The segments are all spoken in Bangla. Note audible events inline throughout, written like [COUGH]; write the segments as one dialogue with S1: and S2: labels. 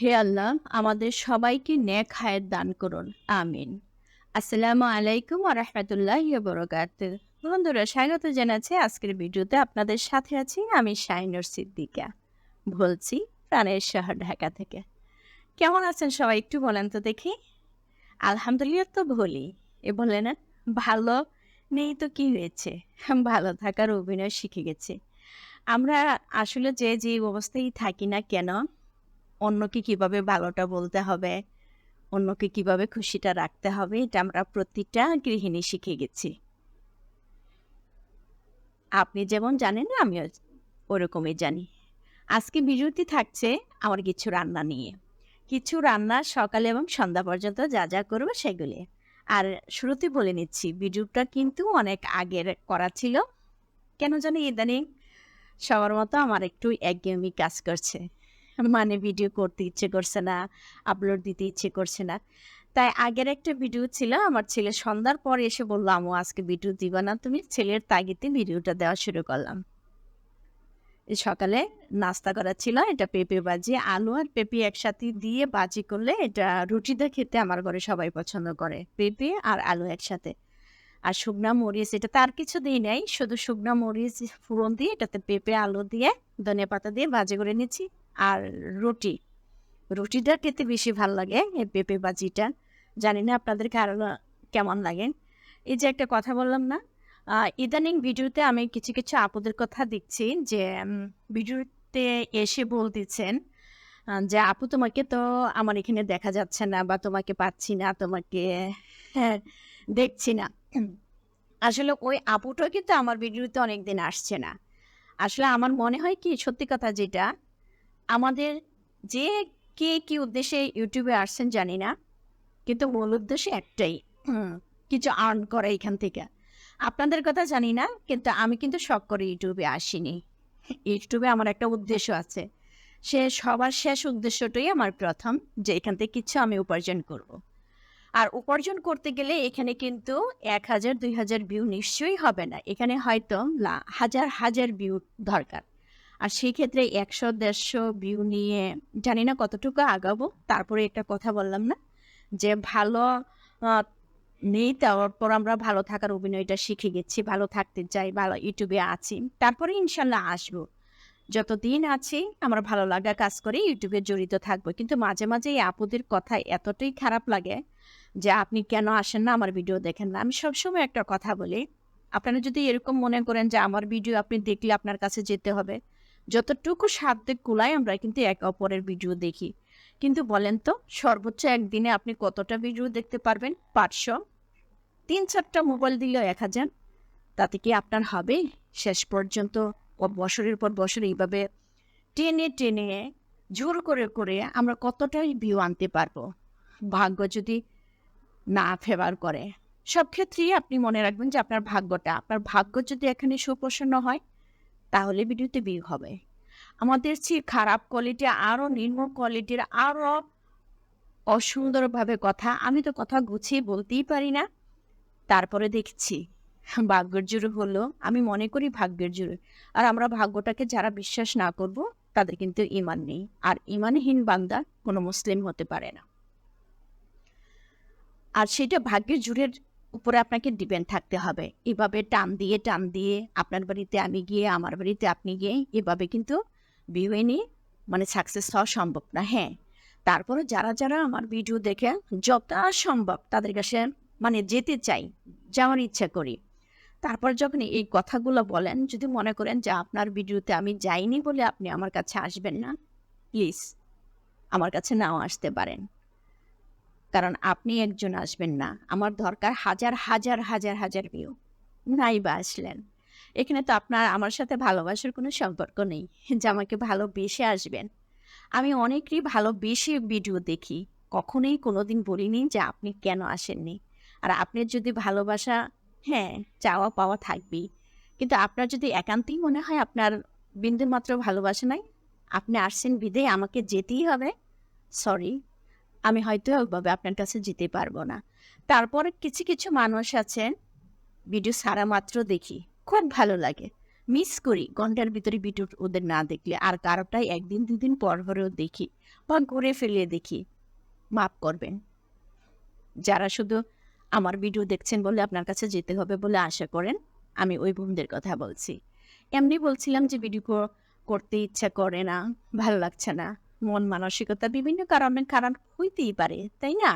S1: হে আল্লাহ, আমাদের সবাইকে নেক হায়াত দান করুন, আমিন। আসসালামু আলাইকুম ওয়া রাহমাতুল্লাহি ওয়া বারাকাতুহু। বন্ধুরা, স্বাগত জানাচ্ছি আজকের ভিডিওতে আপনাদের সাথে আছি আমি শাইনুর সিদ্দিকা। বলছি, প্রাণের শহর ঢাকা থেকে। কেমন আছেন সবাই একটু বলেন তো দেখি। আলহামদুলিল্লাহ তো বলি। এ বলে না, ভালো নেই তো কি হয়েছে? ভালো থাকার অভিনয় শিখে গেছি। আমরা আসলে যে যে অবস্থায় থাকি না কেন অন্যকে কীভাবে ভালোটা বলতে হবে, অন্যকে কীভাবে খুশিটা রাখতে হবে, এটা আমরা প্রতিটা গৃহিণী শিখে গেছি। আপনি যেমন জানেন, আমিও ওরকমই জানি। আজকে বিরতি থাকছে আমার কিছু রান্না নিয়ে। কিছু রান্না সকালে এবং সন্ধ্যা পর্যন্ত যা যা করব সেগুলি। আর শুরুতে বলে নিচ্ছি ভিডিওটা কিন্তু অনেক আগের করা ছিল। কেন জানি ইদানিং সবার মতো আমার একটু একঘেয়েমি কাজ করছে। মানে ভিডিও করতে ইচ্ছে করছে না আপলোড দিতে ইচ্ছে করছে না। তাই আগের একটা ভিডিও ছিল, আমার ছেলে সন্ধ্যার পর এসে বলল, আমু, আজকে ভিডিও দিবা না তুমি। ছেলের তাগিতে ভিডিওটা দেওয়া শুরু করলাম। সকালে নাস্তা করা ছিল, এটা পেঁপে বাজি আলু আর পেঁপে একসাথে দিয়ে বাজি করলে এটা রুটিটা খেতে আমার ঘরে সবাই পছন্দ করে, পেঁপে আর আলু একসাথে। আর শুকনা মরিচ, এটা তার কিছু দিই নাই, শুধু শুকনা মরিচ, ফোড়ন দিয়ে, এটাতে পেঁপে, আলু দিয়ে, ধনে পাতা দিয়ে ভাজি করে নিচ্ছি। আর রুটি। রুটিটা খেতে বেশি ভালো লাগে এই পেঁপে বাজিটা জানি না আপনাদেরকে আরও কেমন লাগে। এই যে একটা কথা বললাম না ইদানিং ভিডিওতে আমি কিছু কিছু আপুদের কথা দেখছি যে ভিডিওতে এসে বলতেছেন যে, আপু, তোমাকে তো আমার এখানে দেখা যাচ্ছে না বা তোমাকে পাচ্ছি না, তোমাকে হ্যাঁ দেখছি না। আসলে ওই আপুটাও কিন্তু আমার ভিডিওতে অনেকদিন আসছে না। আসলে আমার মনে হয় কি, সত্যি কথা যেটা আমাদের যে কে কি উদ্দেশ্যে ইউটিউবে আসছেন জানি না, কিন্তু মূল উদ্দেশ্য একটাই কিছু আর্ন করা এখান থেকে। আপনাদের কথা জানি না, কিন্তু আমি কিন্তু শখ করে ইউটিউবে আসিনি। ইউটিউবে আমার একটা উদ্দেশ্য আছে। সে সবার শেষ উদ্দেশ্যটাই আমার প্রথম, যে এখান থেকে কিছু আমি উপার্জন করব। আর উপার্জন করতে গেলে এখানে কিন্তু এক হাজার, দুই হাজার ভিউ নিশ্চয়ই হবে না। এখানে হয়তো হাজার হাজার ভিউ দরকার। আর সেই ক্ষেত্রে একশো, দেড়শো ভিউ নিয়ে জানি না কতটুকু আগাবো, তারপরে একটা কথা বললাম না, যে ভালো নেই তারপর আমরা ভালো থাকার অভিনয়টা শিখে গেছি, ভালো থাকতে চাই, ভালো ইউটিউবে আছি, তারপরে ইনশাল্লাহ আসব। যতদিন আছি, আমার ভালো লাগা কাজ করে ইউটিউবে জড়িত থাকব, কিন্তু মাঝে মাঝে এই আপুদের কথা এতটাই খারাপ লাগে যে আপনি কেন আসেন না আমার ভিডিও দেখেন না। আমি সবসময় একটা কথা বলি, আপনারা যদি এরকম মনে করেন যে আমার ভিডিও আপনি দেখলে আপনার কাছে যেতে হবে যতটুকু সাধ্যে কুলায় আমরা কিন্তু এক অপরের ভিডিও দেখি। কিন্তু বলেন তো, সর্বোচ্চ একদিনে আপনি কতটা ভিডিও দেখতে পারবেন? পাঁচশো? তিন চারটা মোবাইল দিলেও এক হাজার? তাতে কি আপনার হবে? শেষ পর্যন্ত বছরের পর বছর এইভাবে টেনে টেনে, জোর করে করে আমরা কতটাই ভিউ আনতে পারব? ভাগ্য যদি না ফেভার করে। সব ক্ষেত্রেই আপনি মনে রাখবেন যে আপনার ভাগ্যটা, আপনার ভাগ্য যদি এখানে সুপ্রসন্ন হয় তাহলে ভিডিওতে ভিউ হবে। আমাদের চেয়ে খারাপ কোয়ালিটি আরও নিম্ন কোয়ালিটির আরও অসুন্দরভাবে কথা। আমি তো কথা গুছিয়ে বলতেই পারি না। তারপরে দেখছি, ভাগ্যের জোরে হলো আমি মনে করি ভাগ্যের জোরে। আর আমরা ভাগ্যটাকে যারা বিশ্বাস না করব, তাদের কিন্তু ইমান নেই। আর ইমানহীন বান্দা কোনো মুসলিম হতে পারে না। আর সেটা ভাগ্যের জোরের উপরে আপনাকে ডিপেন্ড থাকতে হবে। এভাবে টান দিয়ে টান দিয়ে, আপনার বাড়িতে আমি গিয়ে, আমার বাড়িতে আপনি গিয়ে এভাবে কিন্তু বিয়ে নিয়ে মানে সাকসেস হওয়া সম্ভব না হ্যাঁ। তারপরে যারা যারা আমার ভিডিও দেখে যতটা সম্ভব তাদের কাছে মানে যেতে চাই, যাওয়ার ইচ্ছা করি। তারপর যখন এই কথাগুলো বলেন, যদি মনে করেন যে আপনার ভিডিওতে আমি যাইনি বলে আপনি আমার কাছে আসবেন না প্লিজ আমার কাছে নাও আসতে পারেন। কারণ আপনি একজন আসবেন না। আমার দরকার হাজার হাজার হাজার হাজার ভিউ নাই বা আসলেন। এখানে তো আপনার, আমার সাথে ভালোবাসার কোনো সম্পর্ক নেই, যে আমাকে ভালোবেসে আসবেন। আমি অনেকেরই ভালোবেসে ভিডিও দেখি। কখনোই কোনোদিন বলিনি যে আপনি কেন আসেননি। আর আপনার যদি ভালোবাসা হ্যাঁ চাওয়া পাওয়া থাকবেই। কিন্তু আপনার যদি একান্তই মনে হয় আপনার বিন্দুমাত্র ভালোবাসা নাই, আপনি আসছেন বিদে আমাকে যেতেই হবে। সরি আমি হয়তো ওইভাবে আপনার কাছে যেতে পারব না। তারপরে কিছু কিছু মানুষ আছেন ভিডিও সারা মাত্র দেখি। খুব ভালো লাগে। মিস করি, ঘণ্টার ভিতরে ভিডিও ওদের না দেখলে আর কারোটাই একদিন, দুদিন পর পরেও দেখি বা ঘুরে ফেলিয়ে দেখি। মাফ করবেন। যারা শুধু আমার ভিডিও দেখছেন বলে আপনার কাছে যেতে হবে বলে আশা করেন, আমি ওই বোনদের কথা বলছি। এমনি বলছিলাম যে ভিডিও করতে ইচ্ছা করে না, ভালো লাগছে না। মন মানসিকতা বিভিন্ন কারণের কারণ হইতেই পারে তাই না?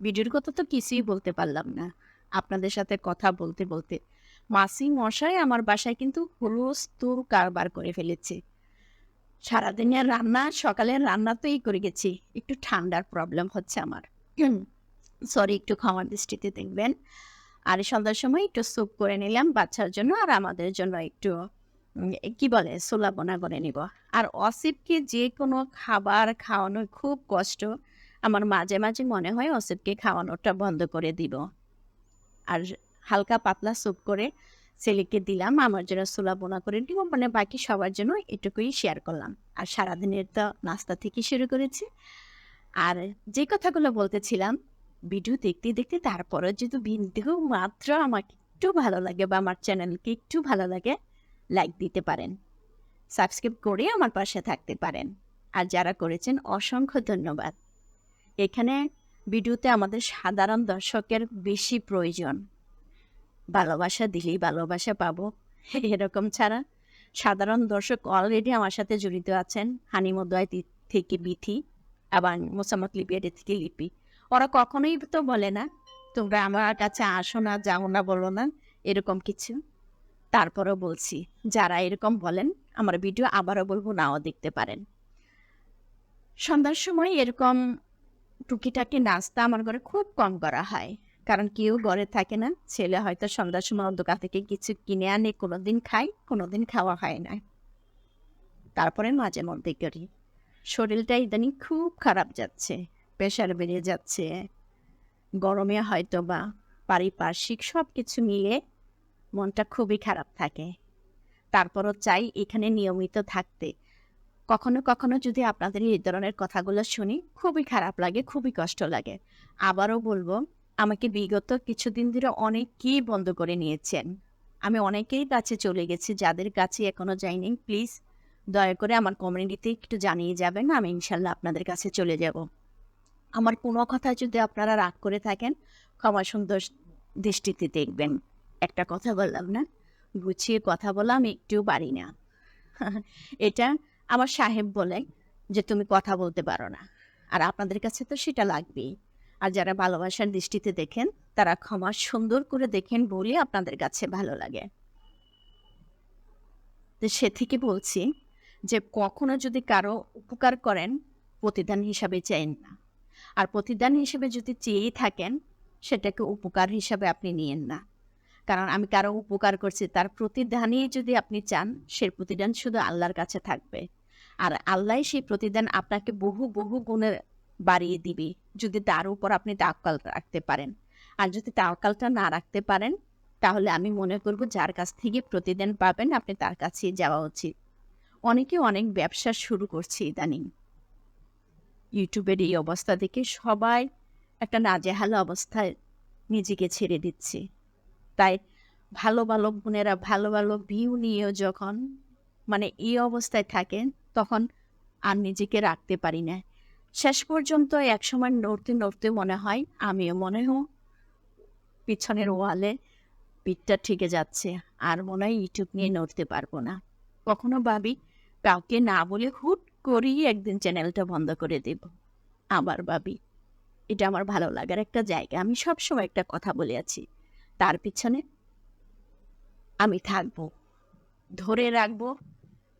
S1: ভিডিওর কথা তো কিছুই বলতে পারলাম না। আপনাদের সাথে কথা বলতে বলতে মাসি মশাই আমার বাসায় কিন্তু হুলস্থুল কারবার করে ফেলেছে। সারাদিনের রান্না সকালের রান্না তো এই করে গেছি। একটু ঠান্ডার প্রবলেম হচ্ছে আমার। সরি একটু ক্ষমার দৃষ্টিতে দেখবেন। আর সন্ধ্যার সময় একটু স্যুপ করে নিলাম বাচ্চার জন্য আর আমাদের জন্য একটু কি বলে? সোলা বোনা করে নিব। আর অসিফকে যে কোনো খাবার খাওয়ানো খুব কষ্ট। আমার মাঝে মাঝে মনে হয় অসিফকে খাওয়ানোটা বন্ধ করে দিব। আর হালকা পাতলা স্যুপ করে ছেলেকে দিলাম। আমার জন্য সোলা বোনা করে দিব মানে বাকি সবার জন্য এটুকুই শেয়ার করলাম। আর সারাদিনের তো নাস্তা থেকে শুরু করেছি। আর যে কথাগুলো বলতেছিলাম, ভিডিও দেখতে দেখতে তারপরে যদি বিন্দু মাত্র আমাকে একটু ভালো লাগে বা আমার চ্যানেলকে একটু ভালো লাগে লাইক দিতে পারেন। সাবস্ক্রাইব করে আমার পাশে থাকতে পারেন। আর যারা করেছেন, অসংখ্য ধন্যবাদ। এখানে ভিডিওতে আমাদের সাধারণ দর্শকের বেশি প্রয়োজন। ভালোবাসা দিলেই ভালোবাসা পাবো। এরকম ছাড়া সাধারণ দর্শক অলরেডি আমার সাথে জড়িত আছেন। হানিমোদয় থেকে বিথি আবার মোসাম্মদ লিপিয়াডি থেকে লিপি। ওরা কখনোই তো বলে না, তোমরা আমার কাছে আসো না, যাও না, বলো না, এরকম কিছু। তারপরও বলছি, যারা এরকম বলেন, আমার ভিডিও আবারও বলব, নাও দেখতে পারেন। সন্ধ্যার সময় এরকম টুকিটাকি নাস্তা আমার ঘরে খুব কম করা হয়। কারণ কেউ ঘরে থাকে না, ছেলে হয়তো সন্ধ্যার সময় দোকান থেকে কিছু কিনে আনে কোনো কোনোদিন খাই কোনোদিন খাওয়া হয় না। তারপরে মাঝে মধ্যে করি। শরীরটা ইদানিং খুব খারাপ যাচ্ছে, প্রেশার বেড়ে যাচ্ছে। গরমে হয়তো বা পারিপার্শ্বিক সব কিছু মিলে মনটা খুবই খারাপ থাকে। তারপরও চাই এখানে নিয়মিত থাকতে। কখনো কখনো যদি আপনাদের এই ধরনের কথাগুলো শুনি, খুবই খারাপ লাগে, খুবই কষ্ট লাগে। আবারও বলব, আমাকে বিগত কিছুদিন ধরে অনেকেই বন্ধ করে নিয়েছেন। আমি অনেকেই কাছে চলে গেছি, যাদের কাছে এখনও যাইনি। প্লিজ, দয়া করে আমার কমিউনিটিতে একটু জানিয়ে যাবেন, আমি ইনশাল্লাহ আপনাদের কাছে চলে যাব। আমার কোনো কথা যদি আপনারা রাগ করে থাকেন, ক্ষমা সুন্দর দৃষ্টিতে দেখবেন। একটা কথা বললাম না? গুছিয়ে কথা বলা আমি একটু পারি না। [LAUGHS] এটা আমার সাহেব বলে যে, তুমি কথা বলতে পারো না। আর আপনাদের কাছে তো সেটা লাগবেই। আর যারা ভালোবাসার দৃষ্টিতে দেখেন, তারা ক্ষমা সুন্দর করে দেখেন বলে আপনাদের কাছে ভালো লাগে। তো সে থেকে বলছি যে, কখনো যদি কারও উপকার করেন, প্রতিদান হিসাবে চাইন না। আর প্রতিদান হিসেবে যদি চেয়েই থাকেন, সেটাকে উপকার হিসাবে আপনি নিয়েন না। কারণ আমি কারও উপকার করছি, তার প্রতিদানই যদি আপনি চান সে প্রতিদান শুধু আল্লাহর কাছে থাকবে। আর আল্লাহ সেই প্রতিদান আপনাকে বহু বহু গুণে বাড়িয়ে দিবে, যদি তার উপর আপনি তাওকাল রাখতে পারেন। আর যদি তাওকালটা না রাখতে পারেন, তাহলে আমি মনে করব যার কাছ থেকে প্রতিদান পাবেন, আপনি তার কাছেই যাওয়া উচিত। অনেকে অনেক ব্যবসা শুরু করছে ইদানিং। ইউটিউবের এই অবস্থা দেখে সবাই একটা নাজেহাল অবস্থায় নিজেকে ছেড়ে দিচ্ছে। তাই ভালো ভালো বোনেরা ভালো ভালো ভিউ নিয়েও যখন মানে এই অবস্থায় থাকেন, তখন আর নিজেকে রাখতে পারি না। শেষ পর্যন্ত একসময় নড়তে নড়তে মনে হয়, আমিও মনে হয় পিছনের ওয়ালে পিঠটা ঠিকে যাচ্ছে, আর মনে হয় ইউটিউব নিয়ে নড়তে পারব না। কখনো ভাবি কাউকে না বলে হুট করেই একদিন চ্যানেলটা বন্ধ করে দেব। আবার ভাবি, এটা আমার ভালো লাগার একটা জায়গা, আমি সবসময় একটা কথা বলে আছি। তার পিছনে। আমি থাকব, ধরে রাখব,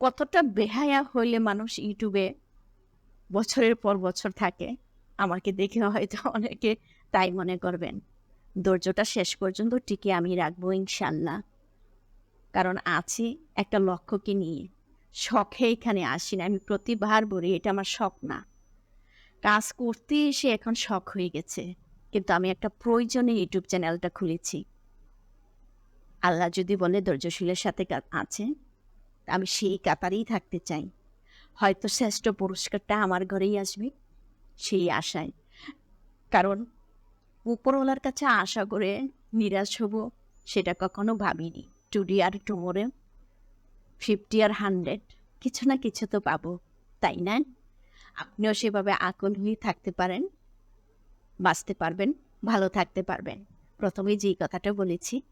S1: কতটা বেহায়া হইলে মানুষ ইউটিউবে বছরের পর বছর থাকে। আমাকে দেখে হয়তো অনেকে তাই মনে করবেন। ধৈর্যটা শেষ পর্যন্ত টিকে আমি রাখব ইনশাল্লাহ। কারণ আছি একটা লক্ষ্যকে নিয়ে। শখে এখানে আসি না, আমি প্রতিবার বলি, এটা আমার শখ না। কাজ করতে এসে এখন শখ হয়ে গেছে। কিন্তু আমি একটা প্রয়োজনে ইউটিউব চ্যানেলটা খুলেছি। আল্লাহ যদি বলে ধৈর্যশীলের সাথে আছে, আমি সেই কাতারেই থাকতে চাই। হয়তো শ্রেষ্ঠ পুরস্কারটা আমার ঘরেই আসবে, সেই আশায়। কারণ উপরওয়ালার কাছে আশা করে নিরাশ হব, সেটা কখনো ভাবিনি। টুডি আর টুমোরে ফিফটি আর হান্ড্রেড কিছু না কিছু তো পাবো, তাই না? আপনিও সেভাবে আকল হয়ে থাকতে পারেন। বাঁচতে পারবেন, ভালো থাকতে পারবেন। প্রথমে যেই কথাটা বলেছি,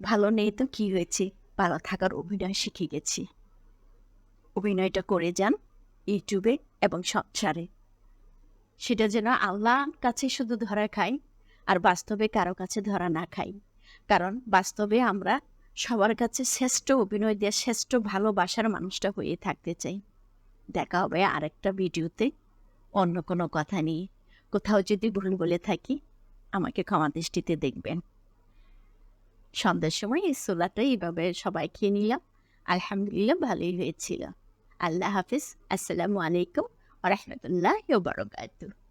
S1: ভালো নেই তো কি হয়েছে? ভালো থাকার অভিনয় শিখে গেছি। অভিনয়টা করে যান ইউটিউবে এবং সংসারে। সেটা যেন আল্লাহর কাছে শুধু ধরা খাই আর বাস্তবে কারও কাছে ধরা না খাই কারণ বাস্তবে আমরা সবার কাছে শ্রেষ্ঠ অভিনয় দিয়ে শ্রেষ্ঠ ভালোবাসার মানুষটা হয়ে থাকতে চাই। দেখা হবে আরেকটা ভিডিওতে, অন্য কোনো কথা নিয়ে। কোথাও যদি ভুল বলে থাকি, আমাকে ক্ষমা দৃষ্টিতে দেখবেন। সন্ধ্যার সময় এই সোলাটা এইভাবে সবাই খেয়ে নিলাম। আলহামদুলিল্লাহ ভালোই হয়েছিল। আল্লাহ হাফিজ। আসসালামু আলাইকুম রহমতুল্লাহ বারকাতুহ।